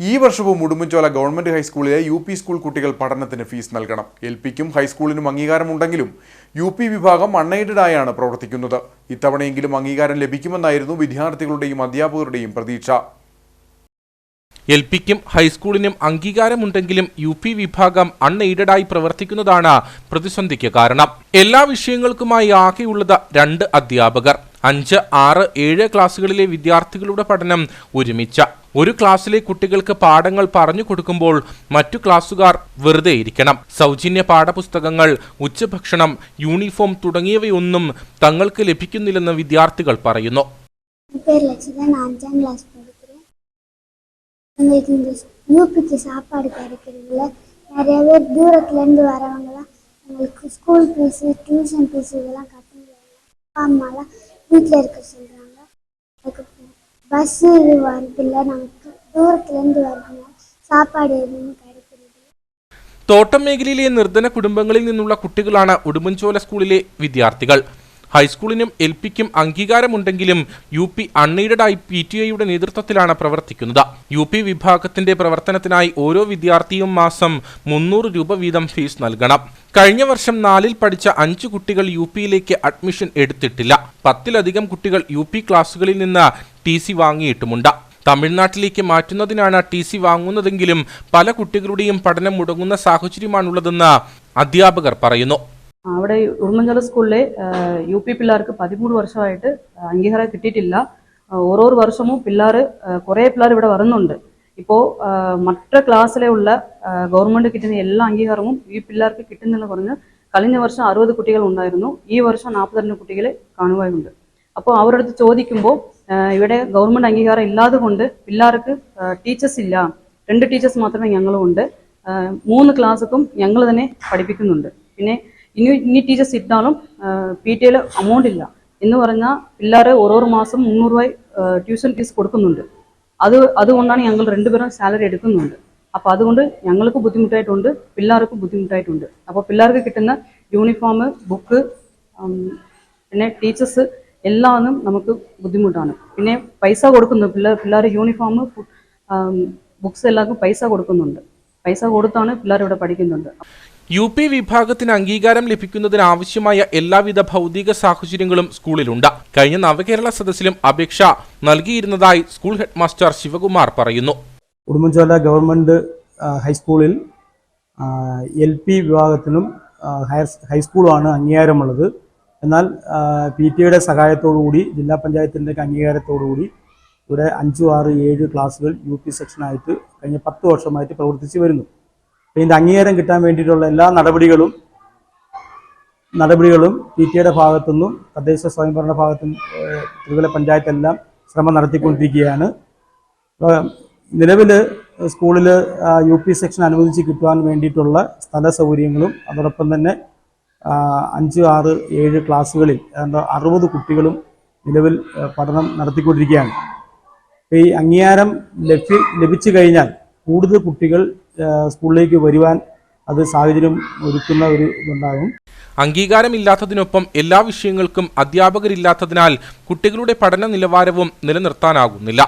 ഈ വർഷവും ഉടുമ്പൻചോല ഗവൺമെന്റ് ഹൈസ്കൂളിലെ യു പി സ്കൂൾ കുട്ടികൾ പഠനത്തിന് ഫീസ് നൽകണം. എൽ പിക്കും ഹൈസ്കൂളിനും അംഗീകാരമുണ്ടെങ്കിലും യു പി വിഭാഗം അൺഎയ്ഡഡ് ആയാണ് പ്രവർത്തിക്കുന്നത്. ഇത്തവണയെങ്കിലും അംഗീകാരം ലഭിക്കുമെന്നായിരുന്നു വിദ്യാർത്ഥികളുടെയും അധ്യാപകരുടെയും പ്രതീക്ഷ. എൽ പിക്കും ഹൈസ്കൂളിനും അംഗീകാരമുണ്ടെങ്കിലും യു പി വിഭാഗം അൺഎയ്ഡഡായി പ്രവർത്തിക്കുന്നതാണ് പ്രതിസന്ധിക്ക് കാരണം. എല്ലാ വിഷയങ്ങൾക്കുമായി ആകെയുള്ളത് രണ്ട് അധ്യാപകർ. അഞ്ച് ആറ് ഏഴ് ക്ലാസ്സുകളിലെ വിദ്യാർത്ഥികളുടെ പഠനം ഒരുമിച്ച ഒരു ക്ലാസ്സിലെ കുട്ടികൾക്ക് പാഠങ്ങൾ പറഞ്ഞു കൊടുക്കുമ്പോൾ മറ്റു ക്ലാസ്സുകാർ വെറുതെ ഇരിക്കണം സൗജന്യ പാഠപുസ്തകങ്ങൾ ഉച്ചഭക്ഷണം യൂണിഫോം തുടങ്ങിയവയൊന്നും തങ്ങൾക്ക് ലഭിക്കുന്നില്ലെന്ന് വിദ്യാർത്ഥികൾ പറയുന്നു என் பேர் லட்சிதா நான் அஞ்சாம் கிளாஸ் படிக்கிறேன் எங்களுக்கு இந்த யூபிக்கு சாப்பாடு கிடைக்கிறதுல நிறைய பேர் தூரத்துலேருந்து வரவங்கலாம் எங்களுக்கு ஸ்கூல் ஃபீஸு டியூஷன் ஃபீஸு இதெல்லாம் கட்ட முடியாது அப்பா அம்மாலாம் வீட்டில் இருக்க சொல்கிறாங்க அதுக்கு பஸ்ஸு இது வரதில்லை நமக்கு தூரத்துலேருந்து வரதுனால சாப்பாடு எதுவும் கிடைக்கிறது இல்ல. തോട്ടം മേഖലയിലെ നിർധന കുടുംബങ്ങളിൽ നിന്നുള്ള കുട്ടികളാണ് ഉടുമ്പൻചോല സ്കൂളിലെ വിദ്യാർത്ഥികൾ ഹൈസ്കൂളിനും എൽ പിക്കും അംഗീകാരമുണ്ടെങ്കിലും യു പി അൺഎയ്ഡഡായി പി ടി ഐയുടെ നേതൃത്വത്തിലാണ് പ്രവർത്തിക്കുന്നത് യു പി വിഭാഗത്തിന്റെ പ്രവർത്തനത്തിനായി ഓരോ വിദ്യാർത്ഥിയും മാസം മുന്നൂറ് രൂപ വീതം ഫീസ് നൽകണം കഴിഞ്ഞ വർഷം നാലിൽ പഠിച്ച അഞ്ചു കുട്ടികൾ യു പിയിലേക്ക് അഡ്മിഷൻ എടുത്തിട്ടില്ല പത്തിലധികം കുട്ടികൾ യു പി ക്ലാസുകളിൽ നിന്ന് ടി സി വാങ്ങിയിട്ടുമുണ്ട്. തമിഴ്നാട്ടിലേക്ക് മാറ്റുന്നതിനാണ് ടി സി വാങ്ങുന്നതെങ്കിലും പല കുട്ടികളുടെയും പഠനം മുടങ്ങുന്ന സാഹചര്യമാണുള്ളതെന്ന് അധ്യാപകർ പറയുന്നു. അവിടെ ഉടുമ്പൻചോല സ്കൂളിലെ യു പി പിള്ളേർക്ക് പതിമൂന്ന് വർഷമായിട്ട് അംഗീകാരം കിട്ടിയിട്ടില്ല. ഓരോ വർഷവും പിള്ളേർ കുറേ പിള്ളേർ ഇവിടെ വരുന്നുണ്ട്. ഇപ്പോൾ മറ്റു ക്ലാസ്സിലെ ഉള്ള ഗവൺമെന്റ് കിട്ടുന്ന എല്ലാ അംഗീകാരവും ഈ പിള്ളേർക്ക് കിട്ടുന്നില്ല പറഞ്ഞ് കഴിഞ്ഞ വർഷം അറുപത് കുട്ടികൾ ഉണ്ടായിരുന്നു. ഈ വർഷം നാൽപ്പത്തിരണ്ട് കുട്ടികളെ കാണുകയുണ്ട് അപ്പോൾ അവരടുത്ത് ചോദിക്കുമ്പോൾ ഇവിടെ ഗവൺമെന്റ് അംഗീകാരം ഇല്ലാതെ കൊണ്ട് പിള്ളേർക്ക് ടീച്ചേഴ്സ് ഇല്ല. രണ്ട് ടീച്ചേഴ്സ് മാത്രമേ ഞങ്ങളുണ്ട് മൂന്ന് ക്ലാസ്സുക്കും ഞങ്ങൾ തന്നെ പഠിപ്പിക്കുന്നുണ്ട്. പിന്നെ ഇനി ഇനി ടീച്ചേഴ്സ് ഇട്ടാലും പി ടി എയിൽ അമൗണ്ട് ഇല്ല. എന്ന് പറഞ്ഞാൽ പിള്ളേർ ഓരോ മാസം മുന്നൂറ് രൂപ ട്യൂഷൻ ഫീസ് കൊടുക്കുന്നുണ്ട്. അത് അതുകൊണ്ടാണ് ഞങ്ങൾ രണ്ടുപേരും സാലറി എടുക്കുന്നുണ്ട്. അപ്പോൾ അതുകൊണ്ട് ഞങ്ങൾക്ക് ബുദ്ധിമുട്ടായിട്ടുണ്ട് പിള്ളേർക്ക് ബുദ്ധിമുട്ടായിട്ടുണ്ട്. അപ്പോൾ പിള്ളേർക്ക് കിട്ടുന്ന യൂണിഫോം ബുക്ക് പിന്നെ ടീച്ചേഴ്സ് എല്ലാവരും നമുക്ക് ബുദ്ധിമുട്ടാണ്. പിന്നെ പൈസ കൊടുക്കുന്നു. പിള്ളേർ പിള്ളേർ യൂണിഫോം ബുക്സ് എല്ലാവർക്കും പൈസ കൊടുക്കുന്നുണ്ട്. പൈസ കൊടുത്താണ് പിള്ളേർ ഇവിടെ പഠിക്കുന്നുണ്ട്. യു പി വിഭാഗത്തിന് അംഗീകാരം ലഭിക്കുന്നതിന് ആവശ്യമായ എല്ലാവിധ ഭൗതിക സാഹചര്യങ്ങളും സ്കൂളിലുണ്ട്. കഴിഞ്ഞ നവകേരള സദസ്സിലും അപേക്ഷ നൽകിയിരുന്നതായി സ്കൂൾ ഹെഡ് മാസ്റ്റർ ശിവകുമാർ പറയുന്നു. ഉടുമ്പൻചോല ഗവൺമെന്റ് ഹൈസ്കൂളിൽ എൽ പി വിഭാഗത്തിനും ഹയർ ഹൈസ്കൂളുമാണ് അംഗീകാരമുള്ളത്. എന്നാൽ പി ടി എയുടെ സഹായത്തോടുകൂടി ജില്ലാ പഞ്ചായത്തിന്റെ അംഗീകാരത്തോടുകൂടി ഇവിടെ അഞ്ചു ആറ് ഏഴ് ക്ലാസ്സുകൾ യു പി സെക്ഷനായിട്ട് കഴിഞ്ഞ പത്ത് വർഷമായിട്ട് പ്രവർത്തിച്ച് വരുന്നു. ഇതിന്റെ അംഗീകാരം കിട്ടാൻ വേണ്ടിയിട്ടുള്ള എല്ലാ നടപടികളും നടപടികളും പി ടി എയുടെ ഭാഗത്തുനിന്നും തദ്ദേശ സ്വയംഭരണ ഭാഗത്തും ത്രിതല പഞ്ചായത്തെല്ലാം ശ്രമം നടത്തിക്കൊണ്ടിരിക്കുകയാണ്. നിലവിൽ സ്കൂളിൽ യു പി സെക്ഷൻ അനുവദിച്ച് കിട്ടുവാൻ വേണ്ടിയിട്ടുള്ള സ്ഥല സൗകര്യങ്ങളും അതോടൊപ്പം തന്നെ അഞ്ച് ആറ് ഏഴ് ക്ലാസ്സുകളിൽ ഏതാണ്ട് അറുപത് കുട്ടികളും നിലവിൽ പഠനം നടത്തിക്കൊണ്ടിരിക്കുകയാണ്. ഈ അംഗീകാരം ലഭ്യ ലഭിച്ചു കഴിഞ്ഞാൽ കൂടുതൽ കുട്ടികൾ സ്കൂളിലേക്ക് വരുവാൻ അത് സാഹചര്യം ഒരുക്കുന്ന ഒരു ഇതുണ്ടാകും. അംഗീകാരമില്ലാത്തതിനൊപ്പം എല്ലാ വിഷയങ്ങൾക്കും അധ്യാപകരില്ലാത്തതിനാൽ കുട്ടികളുടെ പഠന നിലവാരവും നിലനിർത്താനാകുന്നില്ല.